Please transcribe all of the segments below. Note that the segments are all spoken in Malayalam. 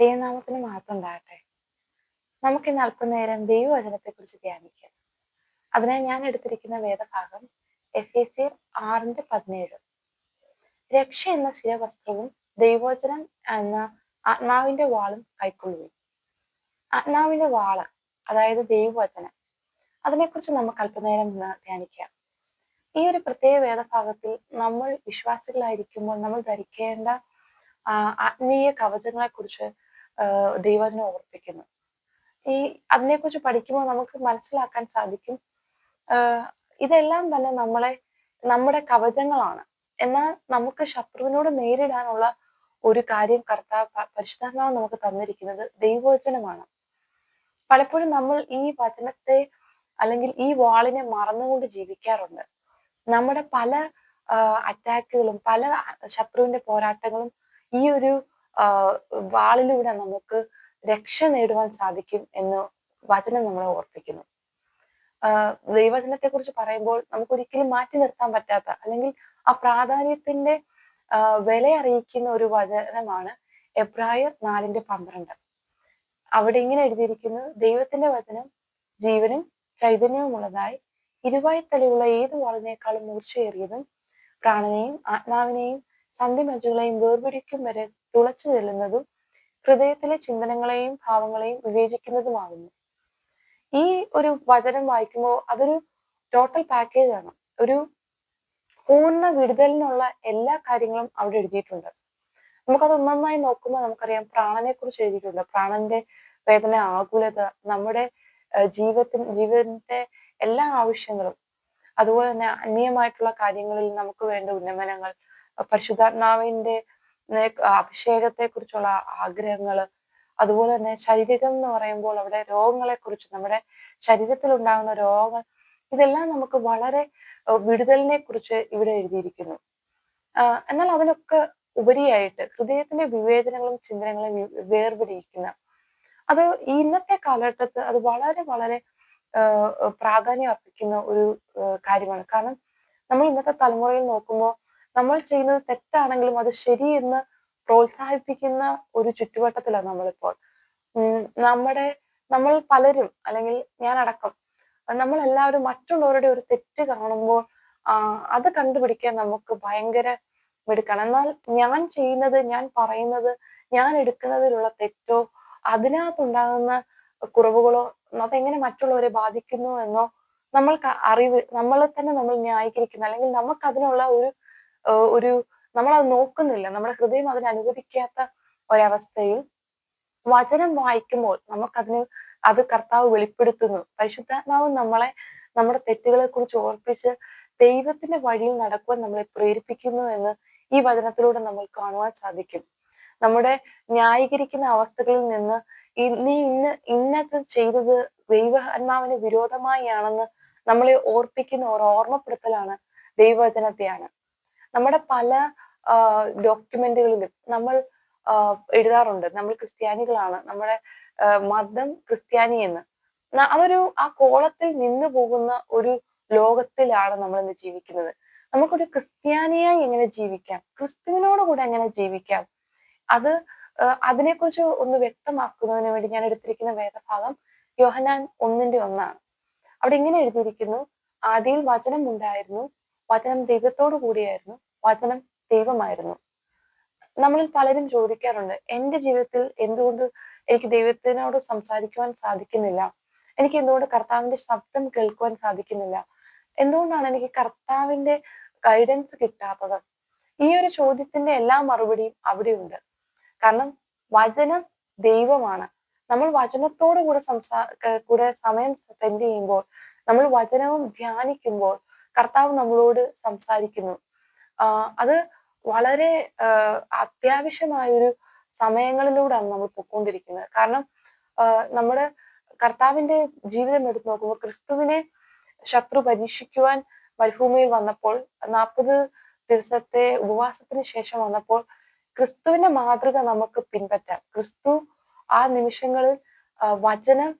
ദൈവനാമത്തിന് മാത്രം ഉണ്ടാകട്ടെ. നമുക്ക് ഇന്ന് അല്പനേരം ദൈവവചനത്തെ കുറിച്ച് ധ്യാനിക്കാം. അതിനായി ഞാൻ എടുത്തിരിക്കുന്ന വേദഭാഗം എഫ് എ സി ആറിന്റെ പതിനേഴ്. രക്ഷ എന്ന ശിരവസ്ത്രവും ദൈവോചനം എന്ന ആത്മാവിന്റെ വാളും കൈക്കൊള്ളുകയും ആത്മാവിന്റെ വാൾ അതായത് ദൈവവചനം. അതിനെക്കുറിച്ച് നമുക്ക് അല്പനേരം ഇന്ന് ധ്യാനിക്കാം. ഈ ഒരു പ്രത്യേക വേദഭാഗത്തിൽ നമ്മൾ വിശ്വാസികളായിരിക്കുമ്പോൾ നമ്മൾ ധരിക്കേണ്ട ആത്മീയ കവചങ്ങളെ കുറിച്ച് ദൈവവചനം ഓർപ്പിക്കുന്നു. ഈ അതിനെക്കുറിച്ച് പഠിക്കുമ്പോൾ നമുക്ക് മനസ്സിലാക്കാൻ സാധിക്കും ഇതെല്ലാം തന്നെ നമ്മളെ നമ്മുടെ കവചങ്ങളാണ്. എന്നാൽ നമുക്ക് ശത്രുവിനോട് നേരിടാനുള്ള ഒരു കാര്യം കർത്താവ് പരിശുദ്ധാത്മാവ് നമുക്ക് തന്നിരിക്കുന്നത് ദൈവവചനമാണ്. പലപ്പോഴും നമ്മൾ ഈ വചനത്തെ അല്ലെങ്കിൽ ഈ വാളിനെ മറന്നുകൊണ്ട് ജീവിക്കാറുണ്ട്. നമ്മുടെ പല അറ്റാക്കുകളും പല ശത്രുവിന്റെ പോരാട്ടങ്ങളും ഈ ഒരു വാളിലൂടെ നമുക്ക് രക്ഷ നേടുവാൻ സാധിക്കും എന്ന് വചനം നമ്മളെ ഓർപ്പിക്കുന്നു. ദൈവചനത്തെ കുറിച്ച് പറയുമ്പോൾ നമുക്ക് ഒരിക്കലും മാറ്റി നിർത്താൻ പറ്റാത്ത അല്ലെങ്കിൽ ആ പ്രാധാന്യത്തിന്റെ വില അറിയിക്കുന്ന ഒരു വചനമാണ് എബ്രായർ നാലിന്റെ പന്ത്രണ്ട്. അവിടെ ഇങ്ങനെ എഴുതിയിരിക്കുന്നു ദൈവത്തിന്റെ വചനം ജീവനും ചൈതന്യവുമുള്ളതായി ഇരുവായ്ത്തലയുള്ള ഏത് വാളിനേക്കാളും മൂർച്ചയേറിയതും പ്രാണനെയും ആത്മാവിനെയും സന്ധിമജുകളെയും വേർപിടിക്കും വരെ തുളച്ചു ചെല്ലുന്നതും ഹൃദയത്തിലെ ചിന്തനങ്ങളെയും ഭാവങ്ങളെയും വിവേചിക്കുന്നതുമാകുന്നു. ഈ ഒരു വചനം വായിക്കുമ്പോൾ അതൊരു ടോട്ടൽ പാക്കേജ് ആണ്. ഒരു പൂർണ വിടുതലിനുള്ള എല്ലാ കാര്യങ്ങളും അവിടെ എഴുതിയിട്ടുണ്ട്. നമുക്കത് ഒന്നൊന്നായി നോക്കുമ്പോൾ നമുക്കറിയാം പ്രാണനെ കുറിച്ച് എഴുതിയിട്ടുണ്ട്. പ്രാണന്റെ വേദന ആകുലത നമ്മുടെ ജീവിതത്തിന് ജീവിതത്തിന്റെ എല്ലാ ആവശ്യങ്ങളും അതുപോലെ തന്നെ അന്യമായിട്ടുള്ള കാര്യങ്ങളിൽ നമുക്ക് വേണ്ട ഉന്നമനങ്ങൾ പരിശുദ്ധാത്മാവിന്റെ അഭിഷേകത്തെ കുറിച്ചുള്ള ആഗ്രഹങ്ങൾ അതുപോലെ തന്നെ ശരീരം എന്ന് പറയുമ്പോൾ അവിടെ രോഗങ്ങളെ കുറിച്ച് നമ്മുടെ ശരീരത്തിൽ ഉണ്ടാകുന്ന രോഗങ്ങൾ ഇതെല്ലാം നമുക്ക് വളരെ വിടുതലിനെ കുറിച്ച് ഇവിടെ എഴുതിയിരിക്കുന്നു. എന്നാൽ അതിനൊക്കെ ഉപരിയായിട്ട് ഹൃദയത്തിന്റെ വിവേചനങ്ങളും ചിന്തനങ്ങളും വേർപിടിയിക്കുന്ന അത് ഇന്നത്തെ കാലഘട്ടത്ത് അത് വളരെ വളരെ പ്രാധാന്യം അർപ്പിക്കുന്ന ഒരു കാര്യമാണ്. കാരണം നമ്മൾ ഇന്നത്തെ തലമുറയിൽ നോക്കുമ്പോൾ നമ്മൾ ചെയ്യുന്നത് തെറ്റാണെങ്കിലും അത് ശരിയെന്ന് പ്രോത്സാഹിപ്പിക്കുന്ന ഒരു ചുറ്റുവട്ടത്തിലാണ് നമ്മളിപ്പോൾ. നമ്മുടെ നമ്മൾ പലരും അല്ലെങ്കിൽ ഞാൻ അടക്കം നമ്മൾ എല്ലാവരും മറ്റുള്ളവരുടെ ഒരു തെറ്റ് കാണുമ്പോൾ അത് കണ്ടുപിടിക്കാൻ നമുക്ക് ഭയങ്കര മിടുക്കണം. എന്നാൽ ഞാൻ ചെയ്യുന്നത് ഞാൻ പറയുന്നത് ഞാൻ എടുക്കുന്നതിലുള്ള തെറ്റോ അതിനകത്തുണ്ടാകുന്ന കുറവുകളോ അതെങ്ങനെ മറ്റുള്ളവരെ ബാധിക്കുന്നു എന്നോ നമ്മൾക്ക് അറിവ് നമ്മളെ തന്നെ നമ്മൾ ന്യായീകരിക്കുന്ന അല്ലെങ്കിൽ നമുക്ക് അതിനുള്ള ഒരു ഒരു നമ്മൾ അത് നോക്കുന്നില്ല. നമ്മുടെ ഹൃദയം അതിന് അനുവദിക്കാത്ത ഒരവസ്ഥയിൽ വചനം വായിക്കുമ്പോൾ നമുക്കതിന് അത് കർത്താവ് വെളിപ്പെടുത്തുന്നു. പരിശുദ്ധാത്മാവ് നമ്മളെ നമ്മുടെ തെറ്റുകളെ കുറിച്ച് ഓർപ്പിച്ച് ദൈവത്തിന്റെ വഴിയിൽ നടക്കുവാൻ നമ്മളെ പ്രേരിപ്പിക്കുന്നു എന്ന് ഈ വചനത്തിലൂടെ നമ്മൾ കാണുവാൻ സാധിക്കും. നമ്മുടെ ന്യായീകരിക്കുന്ന അവസ്ഥകളിൽ നിന്ന് നീ ഇന്ന് ഇന്നത് ചെയ്തത് ദൈവാത്മാവിന് വിരോധമായാണെന്ന് നമ്മളെ ഓർപ്പിക്കുന്ന ഒരു ഓർമ്മപ്പെടുത്തലാണ് ദൈവവചനത്തെയാണ് നമ്മുടെ പല ഡോക്യുമെന്റുകളിലും നമ്മൾ എഴുതാറുണ്ട്. നമ്മൾ ക്രിസ്ത്യാനികളാണ്. നമ്മുടെ മതം ക്രിസ്ത്യാനി എന്ന്. അതൊരു ആ കോളത്തിൽ നിന്നു പോകുന്ന ഒരു ലോകത്തിലാണ് നമ്മൾ ഇന്ന് ജീവിക്കുന്നത്. നമുക്കൊരു ക്രിസ്ത്യാനിയായി എങ്ങനെ ജീവിക്കാം? ക്രിസ്തുവിനോട് കൂടെ എങ്ങനെ ജീവിക്കാം? അത് അതിനെക്കുറിച്ച് ഒന്ന് വ്യക്തമാക്കുന്നതിന് വേണ്ടി ഞാൻ എടുത്തിരിക്കുന്ന വേദഭാഗം യോഹനാൻ ഒന്നിന്റെ ഒന്നാണ്. അവിടെ ഇങ്ങനെ എഴുതിയിരിക്കുന്നു ആദിയിൽ വചനം ഉണ്ടായിരുന്നു വചനം ദൈവത്തോടു കൂടിയായിരുന്നു വചനം ദൈവമായിരുന്നു. നമ്മളിൽ പലരും ചോദിക്കാറുണ്ട് എന്റെ ജീവിതത്തിൽ എന്തുകൊണ്ട് എനിക്ക് ദൈവത്തിനോട് സംസാരിക്കുവാൻ സാധിക്കുന്നില്ല? എനിക്ക് എന്തുകൊണ്ട് കർത്താവിന്റെ ശബ്ദം കേൾക്കുവാൻ സാധിക്കുന്നില്ല? എന്തുകൊണ്ടാണ് എനിക്ക് കർത്താവിന്റെ ഗൈഡൻസ് കിട്ടാത്തത്? ഈ ഒരു ചോദ്യത്തിന്റെ എല്ലാ മറുപടിയും അവിടെയുണ്ട്. കാരണം വചനം ദൈവമാണ്. നമ്മൾ വചനത്തോടു കൂടെ സംസാ കൂടെ സമയം സ്പെൻഡ് ചെയ്യുമ്പോൾ നമ്മൾ വചനവും ധ്യാനിക്കുമ്പോൾ കർത്താവ് നമ്മളോട് സംസാരിക്കുന്നു. അത് വളരെ അത്യാവശ്യമായൊരു സമയങ്ങളിലൂടെയാണ് നമ്മൾ പൊക്കൊണ്ടിരിക്കുന്നത് കാരണം നമ്മുടെ കർത്താവിന്റെ ജീവിതം എടുത്തു നോക്കുമ്പോൾ ക്രിസ്തുവിനെ ശത്രു പരീക്ഷിക്കുവാൻ മരുഭൂമിയിൽ വന്നപ്പോൾ നാൽപ്പത് ദിവസത്തെ ഉപവാസത്തിന് ശേഷം വന്നപ്പോൾ ക്രിസ്തുവിന്റെ മാതൃക നമുക്ക് പിൻപറ്റാം. ക്രിസ്തു ആ നിമിഷങ്ങളിൽ വചനം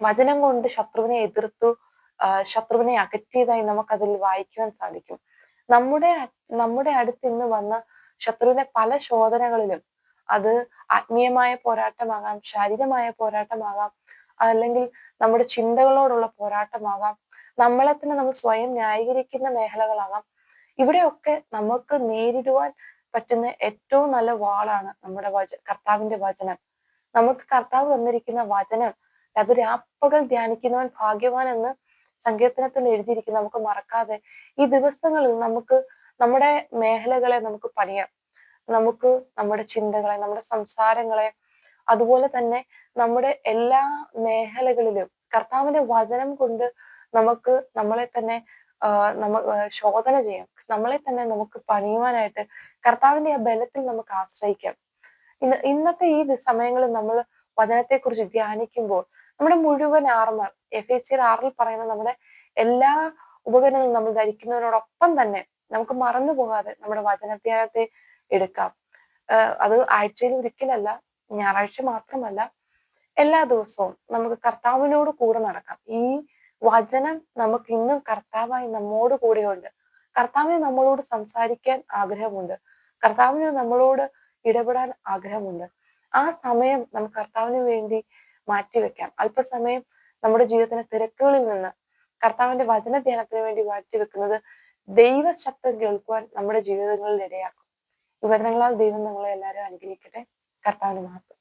വചനം കൊണ്ട് ശത്രുവിനെ എതിർത്തു ശത്രുവിനെ അകറ്റിയതായി നമുക്കതിൽ വായിക്കുവാൻ സാധിക്കും. നമ്മുടെ നമ്മുടെ അടുത്ത് ഇന്ന് വന്ന ശത്രുവിന്റെ പല ശോധനകളിലും അത് ആത്മീയമായ പോരാട്ടമാകാം ശാരീരികമായ പോരാട്ടമാകാം അല്ലെങ്കിൽ നമ്മുടെ ചിന്തകളോടുള്ള പോരാട്ടമാകാം നമ്മളെ തന്നെ നമ്മൾ സ്വയം ന്യായീകരിക്കുന്ന മേഖലകളാകാം. ഇവിടെയൊക്കെ നമുക്ക് നേരിടുവാൻ പറ്റുന്ന ഏറ്റവും നല്ല വാളാണ് നമ്മുടെ വച കർത്താവിന്റെ വചനം. നമുക്ക് കർത്താവ് തന്നിരിക്കുന്ന വചനം അത് രാപ്പകൽ ധ്യാനിക്കുന്നവൻ ഭാഗ്യവാൻ എന്ന് സങ്കീർത്തനത്തിൽ എഴുതിയിരിക്കുന്ന നമുക്ക് മറക്കാതെ ഈ ദിവസങ്ങളിൽ നമുക്ക് നമ്മുടെ മേഖലകളെ നമുക്ക് പണിയാം. നമുക്ക് നമ്മുടെ ചിന്തകളെ നമ്മുടെ സംസാരങ്ങളെ അതുപോലെ തന്നെ നമ്മുടെ എല്ലാ മേഖലകളിലും കർത്താവിന്റെ വചനം കൊണ്ട് നമുക്ക് നമ്മളെ തന്നെ നമ്മ ശോധന ചെയ്യാം. നമ്മളെ തന്നെ നമുക്ക് പണിയുവാനായിട്ട് കർത്താവിന്റെ ആ ബലത്തിൽ നമുക്ക് ആശ്രയിക്കാം. ഇന്ന് ഇന്നത്തെ ഈ സമയങ്ങളിൽ നമ്മൾ വചനത്തെക്കുറിച്ച് ധ്യാനിക്കുമ്പോൾ നമ്മുടെ മുഴുവൻ ആർമർ എഫ് എസ് സി ആറിൽ പറയുന്ന നമ്മുടെ എല്ലാ ഉപകരണങ്ങളും നമ്മൾ ധരിക്കുന്നതിനോടൊപ്പം തന്നെ നമുക്ക് മറന്നു പോകാതെ നമ്മുടെ വചനധ്യാനത്തെ എടുക്കാം. അത് ആഴ്ചയിൽ ഒരിക്കലല്ല ഞായറാഴ്ച മാത്രമല്ല എല്ലാ ദിവസവും നമുക്ക് കർത്താവിനോട് കൂടെ നടക്കാം. ഈ വചനം നമുക്ക് ഇന്നും കർത്താവായി നമ്മോട് കൂടെയുണ്ട്. കർത്താവിന് നമ്മളോട് സംസാരിക്കാൻ ആഗ്രഹമുണ്ട്. കർത്താവിന് നമ്മളോട് ഇടപെടാൻ ആഗ്രഹമുണ്ട്. ആ സമയം നമുക്ക് കർത്താവിന് വേണ്ടി മാറ്റിവെക്കാം അല്പസമയം നമ്മുടെ ജീവിതത്തിന്റെ തിരക്കുകളിൽ നിന്ന് കർത്താവിന്റെ വചന ധ്യാനത്തിന് വേണ്ടി മാറ്റിവെക്കുന്നത് ദൈവ ശബ്ദം കേൾക്കുവാൻ നമ്മുടെ ജീവിതങ്ങളിൽ ഇടയാക്കും. ഈ വചനങ്ങളാൽ ദൈവം നമ്മളെ എല്ലാവരും അനുഗ്രഹിക്കട്ടെ. കർത്താവിന് മാത്രം